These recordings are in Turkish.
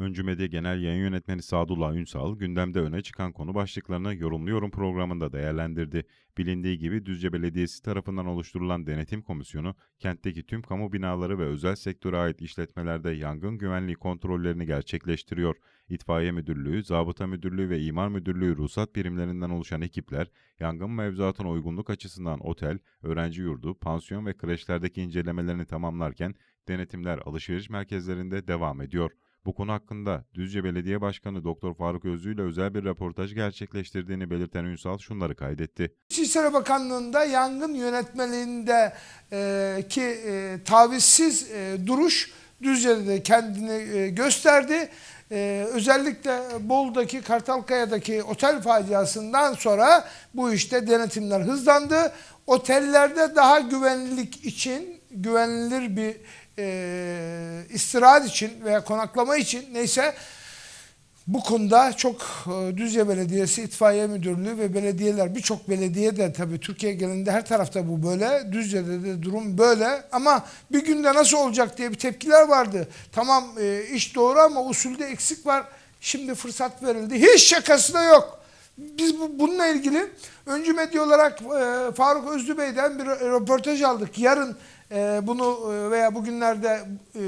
Öncü Medya Genel Yayın Yönetmeni Sadullah Ünsal, gündemde öne çıkan konu başlıklarını Yorumluyorum programında değerlendirdi. Bilindiği gibi Düzce Belediyesi tarafından oluşturulan denetim komisyonu, kentteki tüm kamu binaları ve özel sektöre ait işletmelerde yangın güvenliği kontrollerini gerçekleştiriyor. İtfaiye Müdürlüğü, Zabıta Müdürlüğü ve İmar Müdürlüğü ruhsat birimlerinden oluşan ekipler, yangın mevzuatına uygunluk açısından otel, öğrenci yurdu, pansiyon ve kreşlerdeki incelemelerini tamamlarken denetimler alışveriş merkezlerinde devam ediyor. Bu konu hakkında Düzce Belediye Başkanı Doktor Faruk Özlü ile özel bir röportaj gerçekleştirdiğini belirten Ünsal şunları kaydetti. İçişleri Bakanlığı'nda yangın yönetmeliğinde e, ki e, tavizsiz e, duruş Düzce'de de kendini e, gösterdi. E, özellikle Bolu'daki Kartalkaya'daki otel faciasından sonra bu işte denetimler hızlandı. Otellerde daha güvenlik için güvenilir bir e, istirahat için veya konaklama için neyse bu konuda çok e, Düzce Belediyesi, İtfaiye Müdürlüğü ve belediyeler birçok belediye de tabii Türkiye genelinde her tarafta bu böyle. Düzce'de de durum böyle ama bir günde nasıl olacak diye bir tepkiler vardı. Tamam e, iş doğru ama usulde eksik var. Şimdi fırsat verildi. Hiç şakası da yok. Biz bu, bununla ilgili öncü medya olarak e, Faruk Özlü Bey'den bir röportaj aldık. Yarın e, bunu e, veya bugünlerde e,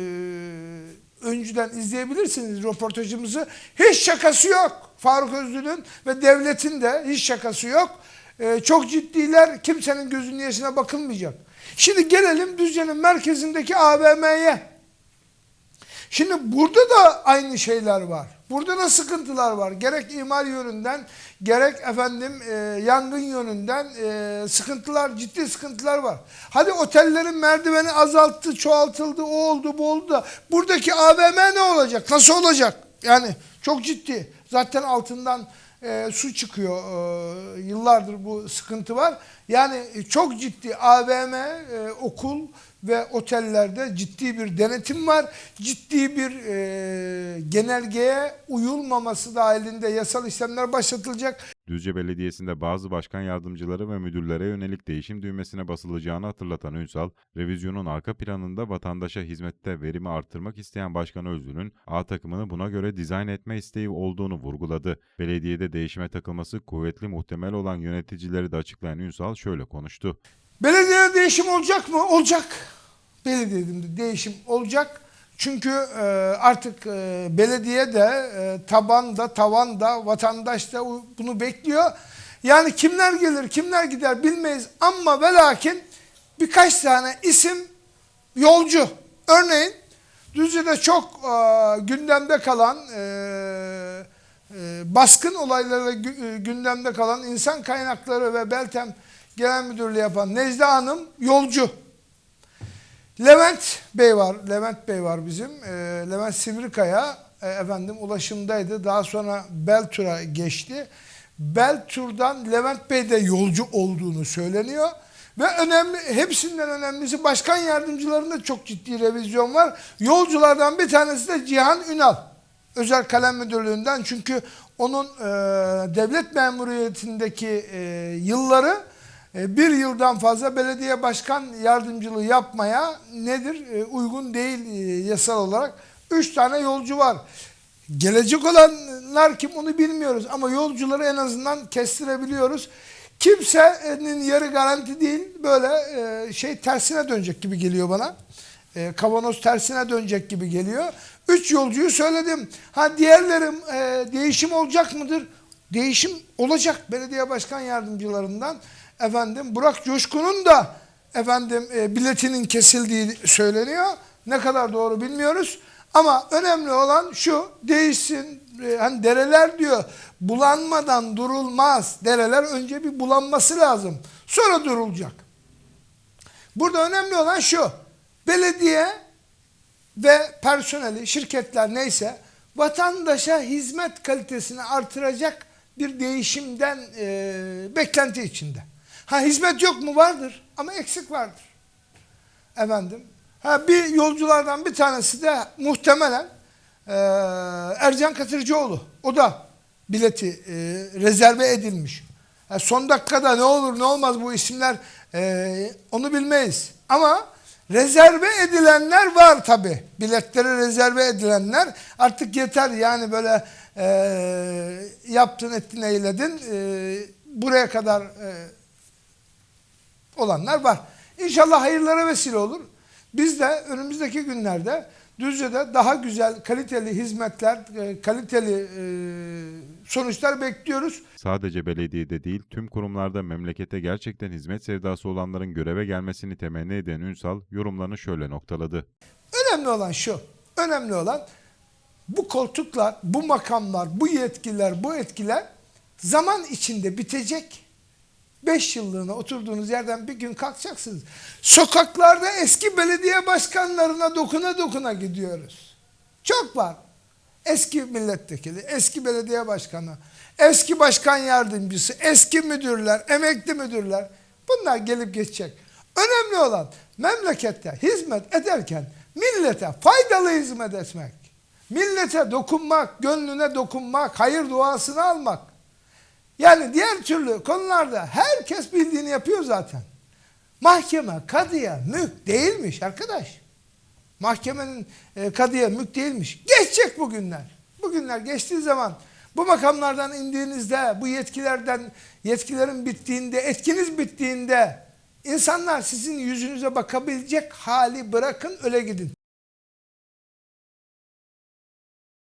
önceden izleyebilirsiniz röportajımızı. Hiç şakası yok. Faruk Özlü'nün ve devletin de hiç şakası yok. Ee, çok ciddiler. Kimsenin gözünün yaşına bakılmayacak. Şimdi gelelim Düzce'nin merkezindeki AVM'ye. Şimdi burada da aynı şeyler var. Burada da sıkıntılar var. Gerek imar yönünden, gerek efendim e, yangın yönünden e, sıkıntılar, ciddi sıkıntılar var. Hadi otellerin merdiveni azalttı, çoğaltıldı, o oldu, bu oldu da buradaki AVM ne olacak? Nasıl olacak? Yani çok ciddi. Zaten altından e, su çıkıyor. E, yıllardır bu sıkıntı var. Yani çok ciddi AVM, e, okul ve otellerde ciddi bir denetim var. Ciddi bir e, genelgeye uyulmaması dahilinde yasal işlemler başlatılacak. Düzce Belediyesi'nde bazı başkan yardımcıları ve müdürlere yönelik değişim düğmesine basılacağını hatırlatan Ünsal, revizyonun arka planında vatandaşa hizmette verimi arttırmak isteyen Başkan Özlü'nün A takımını buna göre dizayn etme isteği olduğunu vurguladı. Belediyede değişime takılması kuvvetli muhtemel olan yöneticileri de açıklayan Ünsal şöyle konuştu. Belediyede değişim olacak mı? Olacak. Belediyede değişim olacak. Çünkü e, artık e, belediye de e, tabanda, tavanda, vatandaş da bunu bekliyor. Yani kimler gelir, kimler gider bilmeyiz ama ve lakin birkaç tane isim yolcu. Örneğin Düzce'de çok e, gündemde kalan baskın e, gündemde kalan insan kaynakları ve Beltem Genel Müdürlüğü yapan Necla Hanım yolcu. Levent Bey var. Levent Bey var bizim. E, Levent Sivrikaya e, efendim ulaşımdaydı. Daha sonra Beltur'a geçti. Beltur'dan Levent Bey de yolcu olduğunu söyleniyor. Ve önemli hepsinden önemlisi başkan yardımcılarında çok ciddi revizyon var. Yolculardan bir tanesi de Cihan Ünal. Özel Kalem Müdürlüğü'nden çünkü onun e, devlet memuriyetindeki e, yılları bir yıldan fazla belediye başkan yardımcılığı yapmaya nedir? E, uygun değil e, yasal olarak. Üç tane yolcu var. Gelecek olanlar kim onu bilmiyoruz ama yolcuları en azından kestirebiliyoruz. Kimsenin yarı garanti değil böyle e, şey tersine dönecek gibi geliyor bana. E, kavanoz tersine dönecek gibi geliyor. Üç yolcuyu söyledim. Ha diğerlerim e, değişim olacak mıdır? Değişim olacak belediye başkan yardımcılarından. Efendim Burak Coşkun'un da efendim e, biletinin kesildiği söyleniyor. Ne kadar doğru bilmiyoruz. Ama önemli olan şu değişsin. E, hani dereler diyor bulanmadan durulmaz. Dereler önce bir bulanması lazım. Sonra durulacak. Burada önemli olan şu. Belediye ve personeli, şirketler neyse vatandaşa hizmet kalitesini artıracak bir değişimden e, beklenti içinde. Ha hizmet yok mu? Vardır ama eksik vardır. Efendim. Ha bir yolculardan bir tanesi de muhtemelen e, Ercan Katırcıoğlu. O da bileti e, rezerve edilmiş. Ha, son dakikada ne olur ne olmaz bu isimler e, onu bilmeyiz. Ama rezerve edilenler var tabi. Biletleri rezerve edilenler artık yeter yani böyle e, yaptın ettin eyledin e, buraya kadar e, olanlar var. İnşallah hayırlara vesile olur. Biz de önümüzdeki günlerde Düzce'de daha güzel, kaliteli hizmetler, e, kaliteli e, sonuçlar bekliyoruz. Sadece belediyede değil tüm kurumlarda memlekete gerçekten hizmet sevdası olanların göreve gelmesini temenni eden Ünsal yorumlarını şöyle noktaladı. Önemli olan şu, önemli olan bu koltuklar, bu makamlar, bu yetkiler, bu etkiler zaman içinde bitecek. Beş yıllığına oturduğunuz yerden bir gün kalkacaksınız. Sokaklarda eski belediye başkanlarına dokuna dokuna gidiyoruz. Çok var. Eski milletvekili, eski belediye başkanı, eski başkan yardımcısı, eski müdürler, emekli müdürler. Bunlar gelip geçecek. Önemli olan memlekette hizmet ederken millete faydalı hizmet etmek. Millete dokunmak, gönlüne dokunmak, hayır duasını almak. Yani diğer türlü konularda herkes bildiğini yapıyor zaten. Mahkeme kadıya mülk değilmiş arkadaş. Mahkemenin e, kadıya mülk değilmiş. Geçecek bu günler. Bu günler geçtiği zaman bu makamlardan indiğinizde, bu yetkilerden, yetkilerin bittiğinde, etkiniz bittiğinde insanlar sizin yüzünüze bakabilecek hali bırakın öyle gidin.